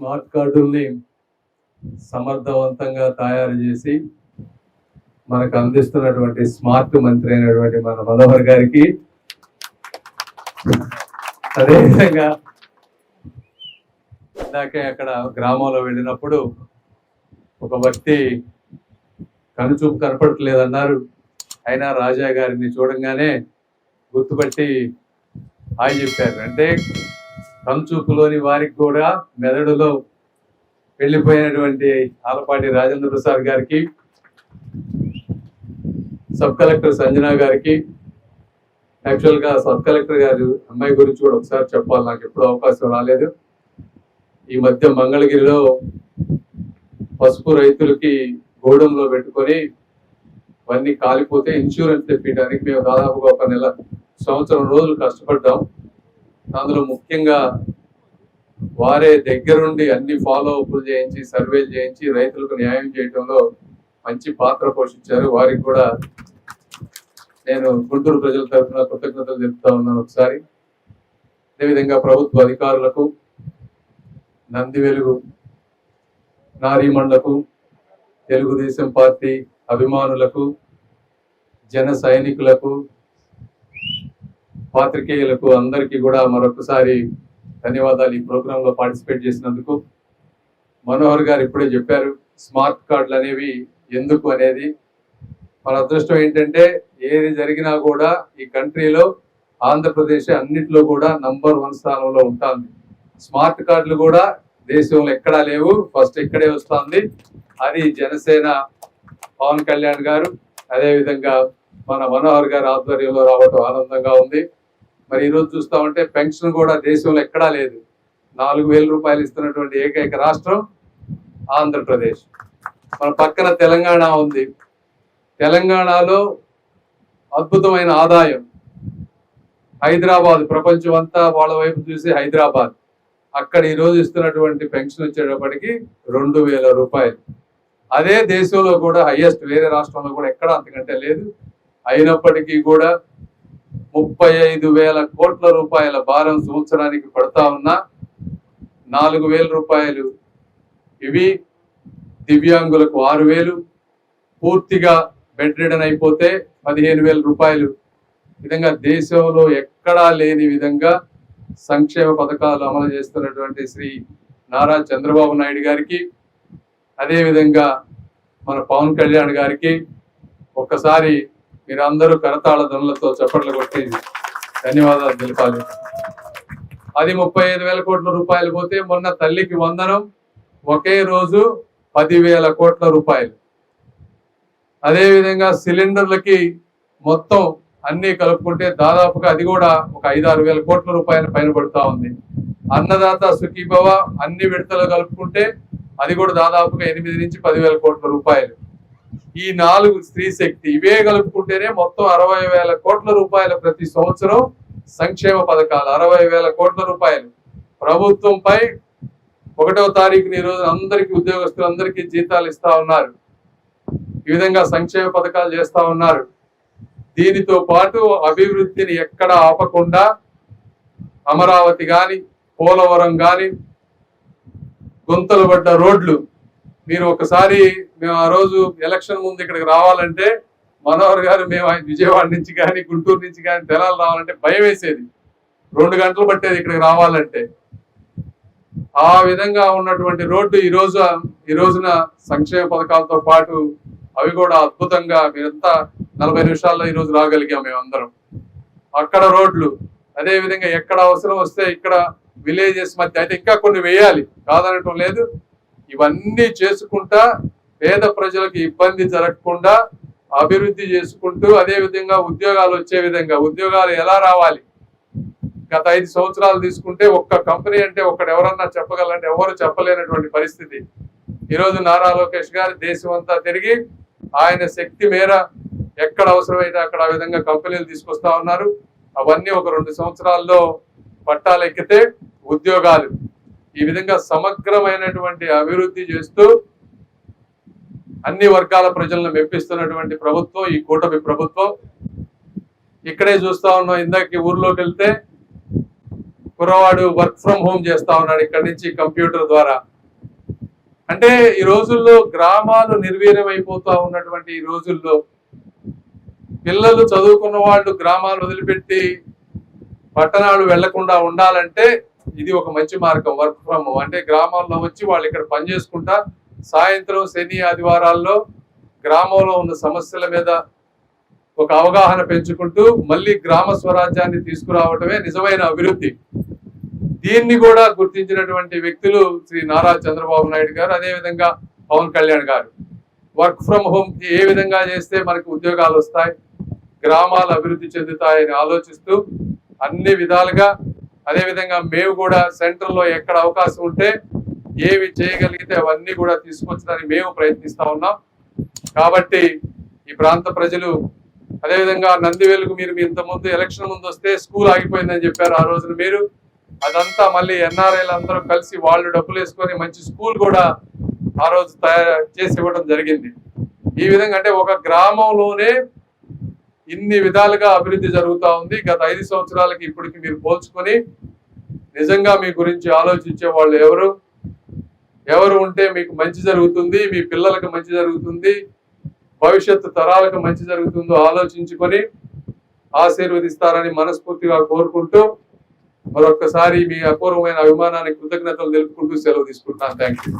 Smart కార్డుల్ని సమర్థవంతంగా తయారు చేసి మనకు అందిస్తున్నటువంటి స్మార్ట్ మంత్రి అయినటువంటి మన మనోహర్ గారికి అదేవిధంగా ఇందాకే అక్కడ గ్రామంలో వెళ్ళినప్పుడు ఒక వ్యక్తి కనుచూపు కనపడట్లేదన్నారు. అయినా రాజా గారిని చూడంగానే గుర్తుపట్టి హాయ్ చెప్పారు. అంటే కంచూపులోని వారికి కూడా మెదడులో వెళ్ళిపోయినటువంటి ఆలపాటి రాజేంద్ర ప్రసాద్ గారికి సబ్ కలెక్టర్ సంజన గారికి యాక్చువల్గా సబ్ కలెక్టర్ గారు అమ్మాయి గురించి కూడా ఒకసారి చెప్పాలి. నాకు ఎప్పుడు అవకాశం రాలేదు. ఈ మధ్య మంగళగిరిలో పసుపు రైతులకి గోడంలో పెట్టుకొని అవన్నీ కాలిపోతే ఇన్సూరెన్స్ తెప్పించడానికి మేము దాదాపుగా ఒక నెల సంవత్సరం రోజులు కష్టపడ్డాం. అందులో ముఖ్యంగా వారే దగ్గరుండి అన్ని ఫాలో అప్లు చేయించి సర్వేలు చేయించి రైతులకు న్యాయం చేయడంలో మంచి పాత్ర పోషించారు. వారికి కూడా నేను గుంటూరు ప్రజల తరఫున కృతజ్ఞతలు చెప్తా ఉన్నాను ఒకసారి. అదేవిధంగా ప్రభుత్వ అధికారులకు నంది వెలుగు నారీమణులకు తెలుగుదేశం పార్టీ అభిమానులకు జన సైనికులకు పాత్రికేయులకు అందరికీ కూడా మరొకసారి ధన్యవాదాలు ఈ ప్రోగ్రాంలో పార్టిసిపేట్ చేసినందుకు. మనోహర్ గారు ఇప్పుడే చెప్పారు స్మార్ట్ కార్డులు అనేవి ఎందుకు అనేది. మన అదృష్టం ఏంటంటే ఏది జరిగినా కూడా ఈ కంట్రీలో ఆంధ్రప్రదేశ్ అన్నిట్లో కూడా నంబర్ వన్ స్థానంలో ఉంటుంది. స్మార్ట్ కార్డులు కూడా దేశంలో ఎక్కడా లేవు ఫస్ట్ ఇక్కడే వస్తుంది. అది జనసేన పవన్ కళ్యాణ్ గారు అదేవిధంగా మన మనోహర్ గారి ఆధ్వర్యంలో రావటం ఆనందంగా ఉంది. మరి ఈరోజు చూస్తూ చూస్తా ఉంటే పెన్షన్ కూడా దేశంలో ఎక్కడా లేదు. నాలుగు వేల రూపాయలు ఇస్తున్నటువంటి ఏకైక రాష్ట్రం ఆంధ్రప్రదేశ్. మన పక్కన తెలంగాణ ఉంది. తెలంగాణలో అద్భుతమైన ఆదాయం. హైదరాబాద్ ప్రపంచం అంతా వాళ్ళ వైపు చూసి హైదరాబాద్. అక్కడ ఈరోజు ఇస్తున్నటువంటి పెన్షన్ వచ్చేటప్పటికి రెండు వేల రూపాయలు. అదే దేశంలో కూడా హైయెస్ట్ వేరే రాష్ట్రంలో కూడా ఎక్కడ అంతకంటే లేదు. అయినప్పటికీ కూడా ముప్పై ఐదు వేల కోట్ల రూపాయల భారం సంవత్సరానికి పడతా ఉన్నా నాలుగు వేల రూపాయలు ఇవి దివ్యాంగులకు ఆరు వేలు. పూర్తిగా బెడ్ రిడన్ అయిపోతే పదిహేను వేల రూపాయలు. విధంగా దేశంలో ఎక్కడా లేని విధంగా సంక్షేమ పథకాలు అమలు చేస్తున్నటువంటి శ్రీ నారా చంద్రబాబు నాయుడు గారికి అదేవిధంగా మన పవన్ కళ్యాణ్ గారికి ఒక్కసారి మీరందరూ కరతాళ ధనులతో చప్పట్లు కొట్టి ధన్యవాదాలు తెలిపాలి. అది ముప్పై ఐదు వేల కోట్ల రూపాయలు పోతే మొన్న తల్లికి వందనం ఒకే రోజు పదివేల కోట్ల రూపాయలు. అదేవిధంగా సిలిండర్లకి మొత్తం అన్నీ కలుపుకుంటే దాదాపుగా అది కూడా ఒక ఐదారు వేల కోట్ల రూపాయలు పైన పడుతూ ఉంది. అన్నదాత సుఖీభవ అన్ని విడతలు కలుపుకుంటే అది కూడా దాదాపుగా ఎనిమిది నుంచి పదివేల కోట్ల రూపాయలు. ఈ నాలుగు స్త్రీ శక్తి ఇవే కలుపుకుంటేనే మొత్తం అరవై వేల కోట్ల రూపాయల ప్రతి సంవత్సరం సంక్షేమ పథకాలు. అరవై వేల కోట్ల రూపాయలు. ప్రభుత్వంపై ఒకటవ తారీఖున ఈ రోజు అందరికి ఉద్యోగస్తులందరికీ జీతాలు ఇస్తా ఉన్నారు. ఈ విధంగా సంక్షేమ పథకాలు చేస్తా ఉన్నారు. దీనితో పాటు అభివృద్ధిని ఎక్కడ ఆపకుండా అమరావతి కానీ పోలవరం కానీ గుంతలు పడ్డ రోడ్లు మీరు ఒకసారి మేము ఆ రోజు ఎలక్షన్ ముందు ఇక్కడికి రావాలంటే మనోహర్ గారు మేము ఆయన విజయవాడ నుంచి కానీ గుంటూరు నుంచి కానీ తెలాలు రావాలంటే భయం వేసేది. రెండు గంటలు పట్టేది ఇక్కడికి రావాలంటే. ఆ విధంగా ఉన్నటువంటి రోడ్డు ఈ రోజు ఈ రోజున సంక్షేమ పథకాలతో పాటు అవి కూడా అద్భుతంగా మీరంతా నలభై నిమిషాల్లో ఈ రోజు రాగలిగాం మేమందరం. అక్కడ రోడ్లు అదే విధంగా ఎక్కడ అవసరం వస్తే ఇక్కడ విలేజెస్ మధ్య అయితే ఇంకా కొన్ని వేయాలి. కాదనటం లేదు. ఇవన్నీ చేసుకుంటా పేద ప్రజలకు ఇబ్బంది జరగకుండా అభివృద్ధి చేసుకుంటూ అదే విధంగా ఉద్యోగాలు వచ్చే విధంగా. ఉద్యోగాలు ఎలా రావాలి? గత ఐదు సంవత్సరాలు తీసుకుంటే ఒక్క కంపెనీ అంటే ఒక్కడు ఎవరన్నా చెప్పగలంటే ఎవరు చెప్పలేనటువంటి పరిస్థితి. ఈరోజు నారా లోకేష్ గారు దేశం అంతా తిరిగి ఆయన శక్తి మేర ఎక్కడ అవసరమైతే అక్కడ ఆ విధంగా కంపెనీలు తీసుకొస్తా ఉన్నారు. అవన్నీ ఒక రెండు సంవత్సరాల్లో పట్టాలెక్కితే ఉద్యోగాలు ఈ విధంగా సమగ్రమైనటువంటి అభివృద్ధి చేస్తూ అన్ని వర్గాల ప్రజలను మెప్పిస్తున్నటువంటి ప్రభుత్వం ఈ కూటమి ప్రభుత్వం. ఇక్కడే చూస్తా ఉన్నాం ఇందాక ఊర్లోకి వెళ్తే కుర్రవాడు వర్క్ ఫ్రమ్ హోమ్ చేస్తా ఉన్నాడు ఇక్కడి నుంచి కంప్యూటర్ ద్వారా. అంటే ఈ రోజుల్లో గ్రామాలు నిర్వీర్యం ఉన్నటువంటి ఈ రోజుల్లో పిల్లలు చదువుకున్న వాళ్ళు గ్రామాలు వదిలిపెట్టి పట్టణాలు వెళ్ళకుండా ఉండాలంటే ఇది ఒక మంచి మార్గం వర్క్ ఫ్రమ్ హోమ్ అంటే గ్రామాల్లో వచ్చి వాళ్ళు ఇక్కడ పని చేసుకుంటా సాయంత్రం శని ఆదివారాల్లో గ్రామంలో ఉన్న సమస్యల మీద ఒక అవగాహన పెంచుకుంటూ మళ్ళీ గ్రామ స్వరాజ్యాన్ని తీసుకురావటమే నిజమైన అభివృద్ధి. దీన్ని కూడా గుర్తించినటువంటి వ్యక్తులు శ్రీ నారా చంద్రబాబు నాయుడు గారు అదే విధంగా పవన్ కళ్యాణ్ గారు. వర్క్ ఫ్రమ్ హోమ్ ఏ విధంగా చేస్తే మనకు ఉద్యోగాలు వస్తాయి గ్రామాలు అభివృద్ధి చెందుతాయని ఆలోచిస్తూ అన్ని విధాలుగా అదేవిధంగా మేము కూడా సెంటర్లో ఎక్కడ అవకాశం ఉంటే ఏవి చేయగలిగితే అవన్నీ కూడా తీసుకొచ్చడానికి మేము ప్రయత్నిస్తూ ఉన్నాం. కాబట్టి ఈ ప్రాంత ప్రజలు అదేవిధంగా నందివేలుకు మీరు మీ ఇంతకుముందు ఎలక్షన్ ముందు వస్తే స్కూల్ ఆగిపోయిందని చెప్పారు ఆ రోజున మీరు. అదంతా మళ్ళీ ఎన్ఆర్ఐలు అందరూ కలిసి వాళ్ళు డబ్బులు వేసుకొని మంచి స్కూల్ కూడా ఆ రోజు తయారు చేసి ఇవ్వడం జరిగింది. ఈ విధంగా అంటే ఒక గ్రామంలోనే ఇన్ని విధాలుగా అభివృద్ధి జరుగుతూ ఉంది. గత ఐదు సంవత్సరాలకి ఇప్పటికి మీరు పోల్చుకొని నిజంగా మీ గురించి ఆలోచించే వాళ్ళు ఎవరు? ఎవరు ఉంటే మీకు మంచి జరుగుతుంది? మీ పిల్లలకు మంచి జరుగుతుంది? భవిష్యత్తు తరాలకు మంచి జరుగుతుందో ఆలోచించుకొని ఆశీర్వదిస్తారని మనస్ఫూర్తిగా కోరుకుంటూ మరొక్కసారి మీ అపూర్వమైన అభిమానానికి కృతజ్ఞతలు తెలుపుకుంటూ సెలవు తీసుకుంటున్నాను. Thank you